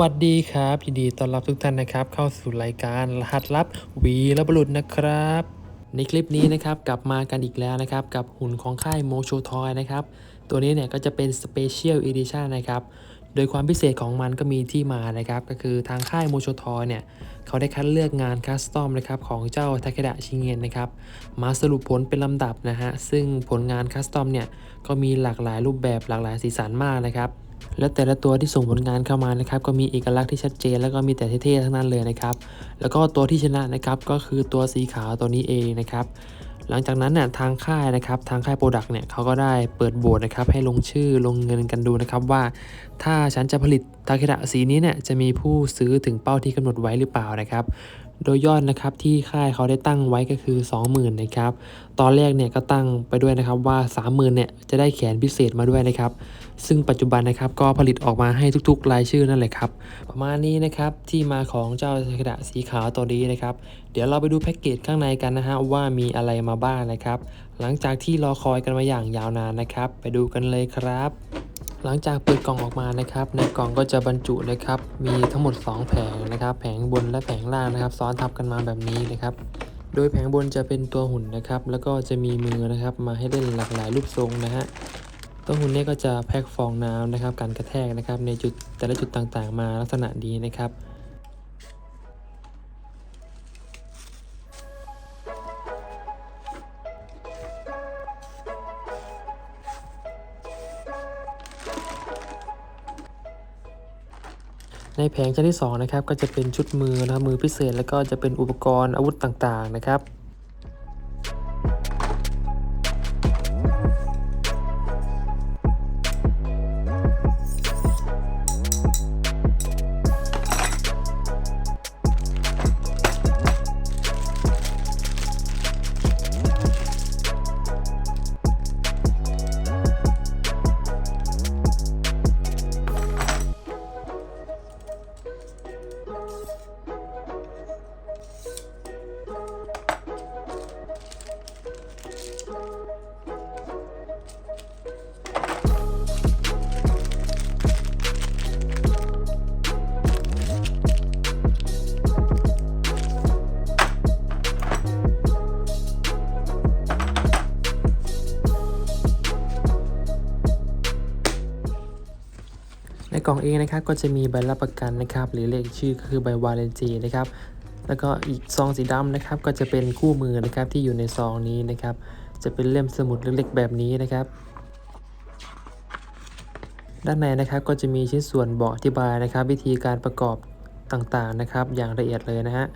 วัสดีครับยินดีต้อนรับทุกท่านนะครับ เข้าสู่รายการรหัสลับวีรบุรุษนะครับ ในคลิปนี้นะครับกลับมากันอีกแล้วนะครับ กับหุ่นของค่ายโมโชทอยนะครับ ตัวนี้เนี่ยก็จะเป็น Special Edition นะครับ โดยความพิเศษของมันก็มีที่มานะครับ ก็คือทางค่ายโมโชทอยเนี่ยเขาได้คัดเลือกงานคัสตอมนะครับของเจ้าทาเคดะชิเงนนะครับ มาสรุปผลเป็นลำดับนะฮะซึ่งผลงานคัสตอมเนี่ยก็มีหลากหลายรูปแบบหลากหลายสีสันมากนะครับ และแต่ละตัวที่ส่งผลงานเข้ามานะครับก็มีเอกลักษณ์ที่ชัดเจน แล้วก็มีแต่เท่ๆทั้งนั้นเลยนะครับ แล้วก็ตัวที่ชนะนะครับก็คือตัวสีขาวตัวนี้เองนะครับ หลังจากนั้นเนี่ยทางค่ายนะครับทางค่ายโปรดักต์เนี่ยเขาก็ได้เปิดโบสนะครับให้ลงชื่อลงเงินกันดูนะครับว่า ถ้าฉันจะผลิตทาเคดะสีนี้เนี่ยจะมีผู้ซื้อถึงเป้าที่กำหนดไว้หรือเปล่านะครับโดยยอดนะครับที่ค่ายเขาได้ตั้งไว้ก็คือ 20,000นะครับ ตอนแรกเนี่ยก็ตั้งไปด้วยนะครับว่า 30,000เนี่ยจะได้แขนพิเศษมาด้วยนะครับ ซึ่งปัจจุบันนะครับก็ผลิตออกมาให้ทุกๆ รายชื่อนั่นแหละครับ ประมาณนี้นะครับที่มาของเจ้าทาเคดะสีขาวตัวนี้นะครับ เดี๋ยวเราไปดูแพ็กเกจข้างในกันนะฮะว่ามีอะไรมาบ้างนะครับ หลังจากที่รอคอยกันมาอย่างยาวนานนะครับ ไปดูกันเลยครับ หลังจากเปิดกล่องออกมานะครับ ในกล่องก็จะบรรจุนะครับ มีทั้งหมด 2 แผงนะครับ แผงบนและแผงล่างนะครับ ซ้อนทับกันมาแบบนี้นะครับโดยแผงบนจะเป็นตัวหุ่นนะครับ แล้วก็จะมีมือนะครับ มาให้เล่นหลากหลายรูปทรงนะฮะ ตัวหุ่นเนี่ยก็จะแพ็คฟองน้ำนะครับกันกระแทกนะครับ ในจุดแต่ละจุดต่างๆ มาลักษณะดีนะครับในแผงชั้นที่2นะครับก็จะเป็นชุดมือนะครับมือพิเศษ แล้วก็จะเป็นอุปกรณ์อาวุธต่างๆนะครับ ในกล่องเองนะครับก็จะมีใบรับประกันนะครับหรือเลขชื่อก็คือใบวาเลนจีนะครับแล้วก็อีกซองสีดำนะครับก็จะเป็นคู่มือนะครับที่อยู่ในซองนี้นะครับจะเป็นเล่มสมุดเล็กๆแบบนี้นะครับ ด้านในนะครับก็จะมีชิ้นส่วนบอกอธิบายนะครับ วิธีการประกอบต่างๆนะครับ อย่างละเอียดเลยนะฮะ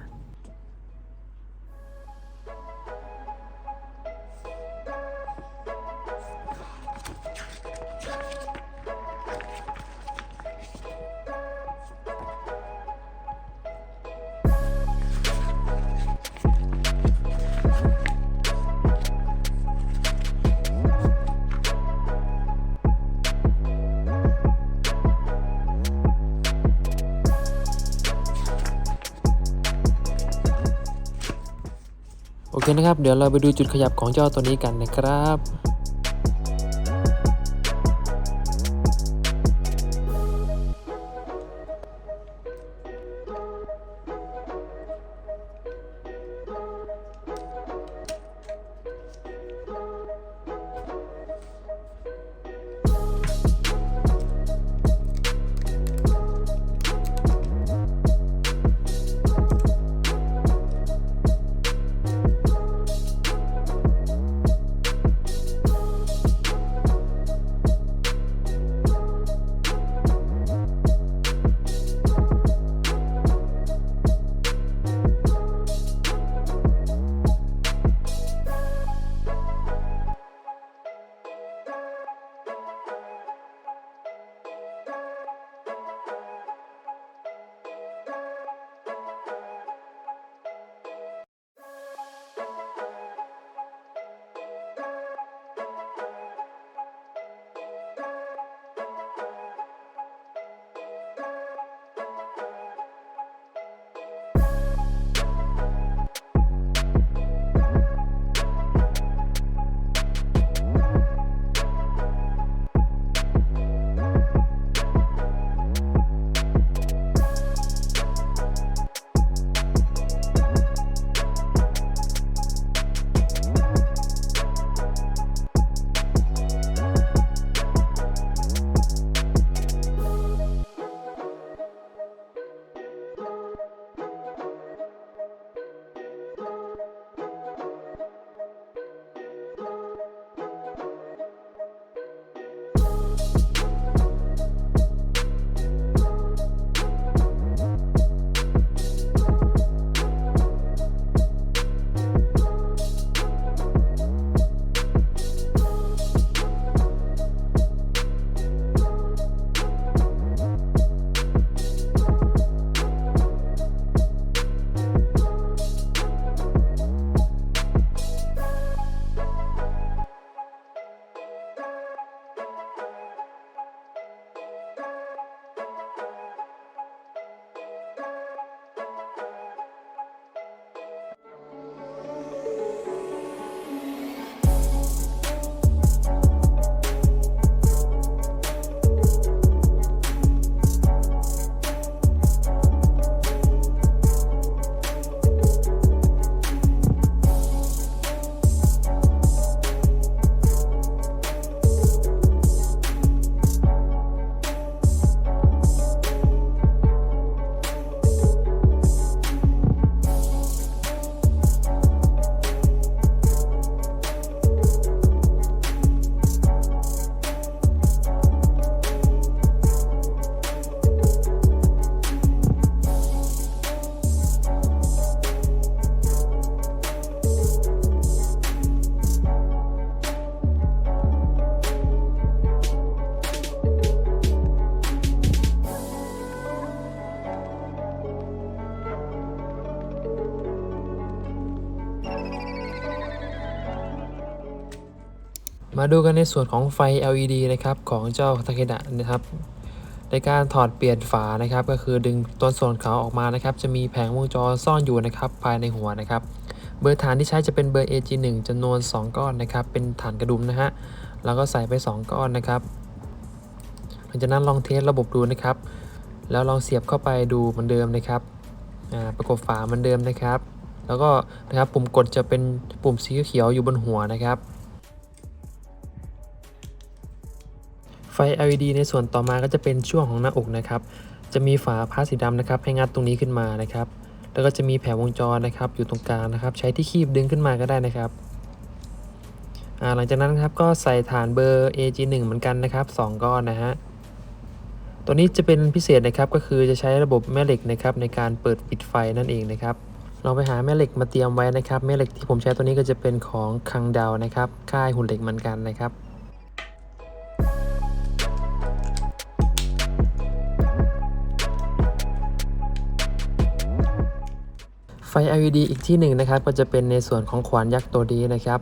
กันนะครับ เดี๋ยวเราไปดูจุดขยับของเจ้าตัวนี้กันนะครับ มาดูกันในส่วนของไฟ LED นะครับของเจ้าทาเคดะนะครับ ในการถอดเปลี่ยนฝานะครับ ก็คือดึงตัวส่วนขาวออกมานะครับ จะมีแผงวงจรซ่อนอยู่นะครับ ภายในหัวนะครับ เบอร์ฐานที่ใช้จะเป็นเบอร์ AG1 จำนวน 2 ก้อนนะครับ เป็นฐานกระดุมนะฮะแล้วก็ใส่ไป 2 ก้อนนะครับหลังจากนั้นลองเทสระบบดูนะครับ แล้วลองเสียบเข้าไปดูเหมือนเดิมนะครับประกบฝาเหมือนเดิมนะครับ แล้วก็นะครับปุ่มกดจะเป็นปุ่มสีเขียวอยู่บนหัวนะครับ ไฟ LED ในส่วนต่อมาก็จะเป็นช่วงของหน้าอกนะครับ จะมีฝาพลาสสีดำนะครับ ให้งัดตรงนี้ขึ้นมานะครับ แล้วก็จะมีแผงวงจรนะครับ อยู่ตรงกลางนะครับ ใช้ที่คีบดึงขึ้นมาก็ได้นะครับหลังจากนั้นครับก็ใส่ฐานเบอร์ AG1 เหมือนกันนะครับ 2 ก้อนนะฮะ ตัวนี้จะเป็นพิเศษนะครับก็คือจะใช้ระบบแม่เหล็กนะครับในการเปิดปิดไฟนั่นเองนะครับ เราไปหาแม่เหล็กมาเตรียมไว้นะครับ แม่เหล็กที่ผมใช้ตัวนี้ก็จะเป็นของคังดาวนะครับ ค่ายหุ่นเหล็กเหมือนกันนะครับ LED อีกที่หนึ่งนะครับก็จะเป็นในส่วนของขวานยักษ์ตัวนี้นะครับ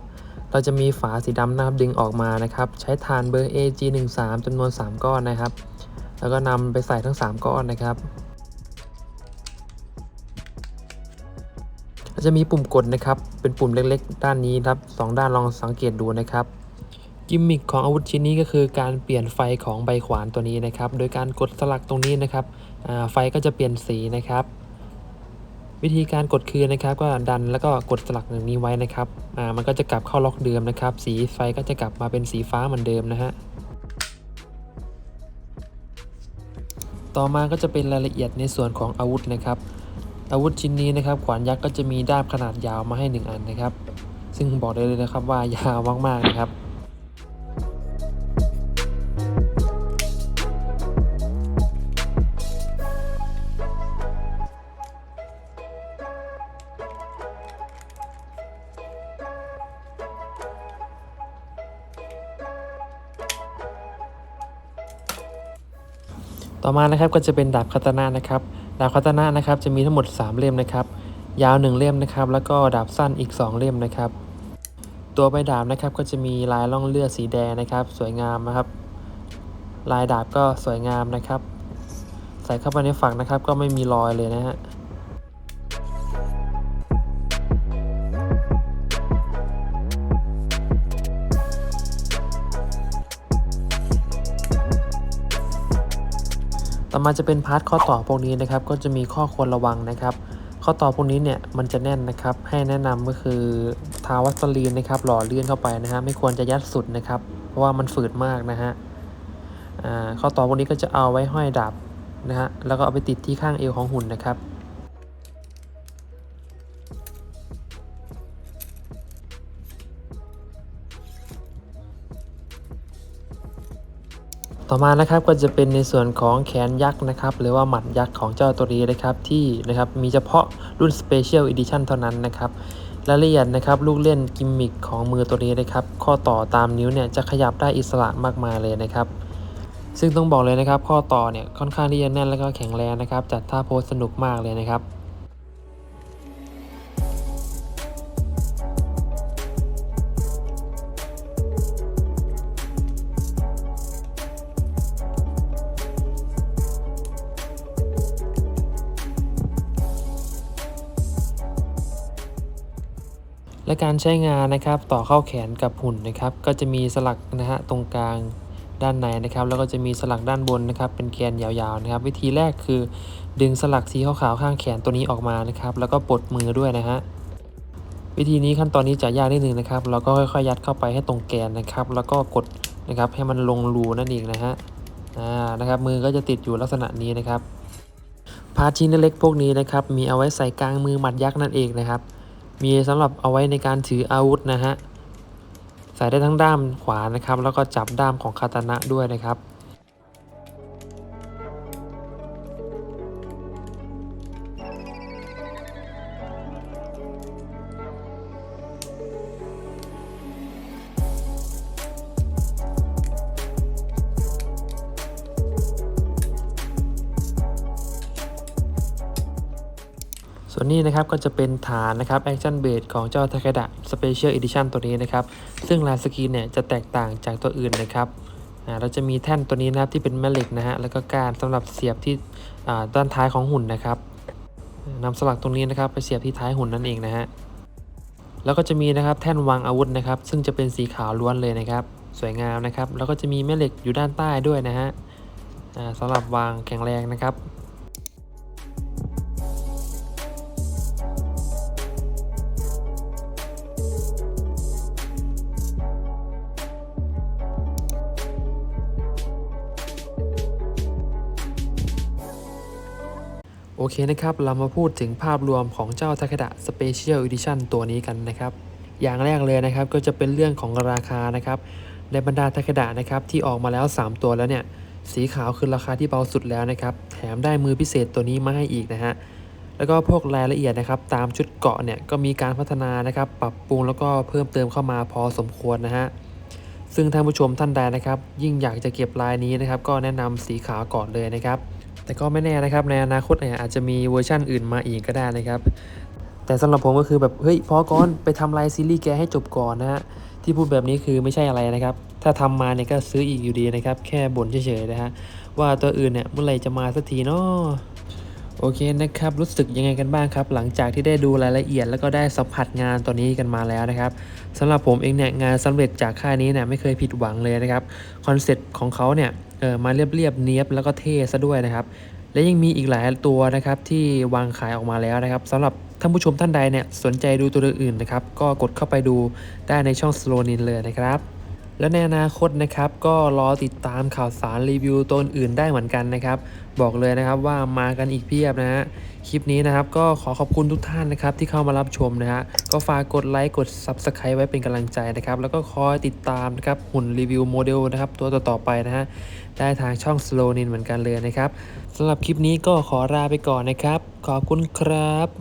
เราจะมีฝาสีดำนะครับดึงออกมานะครับ ใช้ฐานเบอร์ AG13 จำนวน 3 ก้อนนะครับ แล้วก็นำไปใส่ทั้ง 3 ก้อนนะครับจะมีปุ่มกดนะครับ เป็นปุ่มเล็กๆ ด้านนี้ครับสองด้านลองสังเกตดูนะครับ กิมมิคของอาวุธชิ้นนี้ก็คือการเปลี่ยนไฟของใบขวานตัวนี้นะครับ โดยการกดสลักตรงนี้นะครับ ไฟก็จะเปลี่ยนสีนะครับ วิธีการกดคืนนะครับก็ดันแล้วก็กดสลักอย่างนี้ไว้นะครับอ่ามันก็จะกลับเข้าล็อกเดิมนะครับ สีไฟก็จะกลับมาเป็นสีฟ้าเหมือนเดิมนะฮะต่อมาก็จะเป็นรายละเอียดในส่วนของอาวุธนะครับ อาวุธชิ้นนี้นะครับ ขวานยักษ์ก็จะมีด้ามขนาดยาวมาให้ 1 อันนะครับ ซึ่งบอกได้เลยนะครับว่ายาวมากๆนะครับ ต่อมานะครับก็จะเป็นดาบคาตานานะครับ ดาบคาตานานะครับจะมีทั้งหมด 3 เล่มนะครับ ยาว 1 เล่มนะครับ แล้วก็ดาบสั้นอีก 2 เล่มนะครับ ตัวใบดาบนะครับก็จะมีลายล่องเลือดสีแดงนะครับ สวยงามนะครับ ลายดาบก็สวยงามนะครับ ใส่เข้าไปในฝักนะครับ ก็ไม่มีรอยเลยนะฮะ มาจะเป็นพาร์ทข้อต่อพวกนี้นะครับ ก็จะมีข้อควรระวังนะครับ ข้อต่อพวกนี้เนี่ยมันจะแน่นนะครับ ให้แนะนำก็คือทาวัสลีนนะครับ หล่อเลื่อนเข้าไปนะฮะไม่ควรจะยัดสุดนะครับ เพราะว่ามันฝืดมากนะฮะข้อต่อพวกนี้ก็จะเอาไว้ห้อยดาบนะฮะแล้วก็เอาไปติดที่ข้างเอวของหุ่นนะครับ ต่อมานะครับก็จะเป็นในส่วนของแขนยักษ์นะครับหรือว่าหมัดยักษ์ของเจ้าตัวนี้นะครับที่นะครับมีเฉพาะรุ่น Special Edition เท่านั้นนะครับรายละเอียดนะครับลูกเล่นกิมมิคของมือตัวนี้นะครับข้อต่อตามนิ้วเนี่ยจะขยับได้อิสระมากมายเลยนะครับ ซึ่งต้องบอกเลยนะครับ ข้อต่อเนี่ยค่อนข้างที่จะแน่นแล้วก็แข็งแรงนะครับจัดท่าโพสสนุกมากเลยนะครับ และการใช้งานนะครับต่อเข้าแขนกับหุ่นนะครับ ก็จะมีสลักนะฮะตรงกลางด้านในนะครับ แล้วก็จะมีสลักด้านบนนะครับ เป็นแกนยาวๆนะครับ วิธีแรกคือ ดึงสลักสีขาวๆข้างแขนตัวนี้ออกมานะครับ แล้วก็ปลดมือด้วยนะฮะวิธีนี้ขั้นตอนนี้จะยากนิดนึงนะครับเราก็ค่อยๆยัดเข้าไปให้ตรงแกนนะครับ แล้วก็กดนะครับให้มันลงรูนั่นเองนะฮะอ่านะครับ มือก็จะติดอยู่ลักษณะนี้นะครับพาชิ้นเล็กพวกนี้นะครับมีเอาไว้ใส่กลางมือหมัดยักษ์นั่นเองนะครับ มีสำหรับเอาไว้ในการถืออาวุธนะฮะ ใส่ได้ทั้งด้ามขวานะครับ แล้วก็จับด้ามของคาตานะด้วยนะครับ ส่วนนี้นะครับก็จะเป็นฐานนะครับแอคชั่นเบสของเจ้าทาเคดะสเปเชียลเอดิชันตัวนี้นะครับ ซึ่งลายสกรีนเนี่ยจะแตกต่างจากตัวอื่นนะครับอ่าเราจะมีแท่นตัวนี้นะครับที่เป็นแม่เหล็กนะฮะแล้วก็การสำหรับเสียบที่อ่าด้านท้ายของหุ่นนะครับนำสลักตรงนี้นะครับไปเสียบที่ท้ายหุ่นนั่นเองนะฮะแล้วก็จะมีนะครับแท่นวางอาวุธนะครับ ซึ่งจะเป็นสีขาวล้วนเลยนะครับ สวยงามนะครับ แล้วก็จะมีแม่เหล็กอยู่ด้านใต้ด้วยนะฮะอ่าสำหรับวางแข็งแรงนะครับ อเคนะครับ เรามาพูดถึงภาพรวมของเจ้าทาเคดะ Special Edition ตัวนี้กันนะครับ อย่างแรกเลยนะครับก็จะเป็นเรื่องของราคานะครับ ในบรรดาทาเคดะนะครับที่ออกมาแล้ว 3 ตัวแล้วเนี่ย สีขาวคือราคาที่เบาสุดแล้วนะครับ แถมได้มือพิเศษตัวนี้มาให้อีกนะฮะ แล้วก็พวกรายละเอียดนะครับ ตามชุดเกาะเนี่ยก็มีการพัฒนานะครับ ปรับปรุงแล้วก็เพิ่มเติมเข้ามาพอสมควรนะฮะ ซึ่งท่านผู้ชมท่านใดนะครับ ยิ่งอยากจะเก็บลายนี้นะครับ ก็แนะนำสีขาวก่อนเลยนะครับ แต่ก็ไม่แน่นะครับในอนาคตเนี่ยอาจจะมีเวอร์ชั่นอื่นมาอีกก็ได้นะครับ แต่สำหรับผมก็คือแบบเฮ้ยพอก่อนไปทำลายซีรีส์แกให้จบก่อนนะฮะที่พูดแบบนี้คือไม่ใช่อะไรนะครับ ถ้าทำมาเนี่ยก็ซื้ออีกอยู่ดีนะครับ แค่บ่นเฉยๆนะฮะว่าตัวอื่นเนี่ยเมื่อไหร่จะมาสักทีเนาะ โอเคนะครับรู้สึกยังไงกันบ้างครับ หลังจากที่ได้ดูรายละเอียดแล้วก็ได้สัมผัสงานตัวนี้กันมาแล้วนะครับสำหรับผมเองเนี่ยงานสำเร็จจากค่ายนี้เนี่ยไม่เคยผิดหวังเลยนะครับคอนเซ็ปต์ของเขาเนี่ยเออมาเรียบๆเนียบแล้วก็เท่ซะด้วยนะครับและยังมีอีกหลายตัวนะครับที่วางขายออกมาแล้วนะครับสำหรับท่านผู้ชมท่านใดเนี่ยสนใจดูตัวอื่นนะครับก็กดเข้าไปดูได้ในช่อง Slow Nin เลยนะครับ และในอนาคตนะครับก็รอติดตามข่าวสารรีวิวตัวอื่นได้เหมือนกันนะครับ บอกเลยนะครับว่ามากันอีกเพียบนะฮะคลิปนี้นะครับก็ขอขอบคุณทุกท่านนะครับที่เข้ามารับชมนะฮะก็ฝากกดไลค์กด Subscribe ไว้เป็นกำลังใจนะครับ แล้วก็คอยติดตามนะครับหุ่นรีวิวโมเดลนะครับตัวต่อๆไปนะฮะได้ทางช่อง Slow Nin เหมือนกันเลยนะครับสำหรับคลิปนี้ก็ขอลาไปก่อนนะครับ ขอบคุณครับ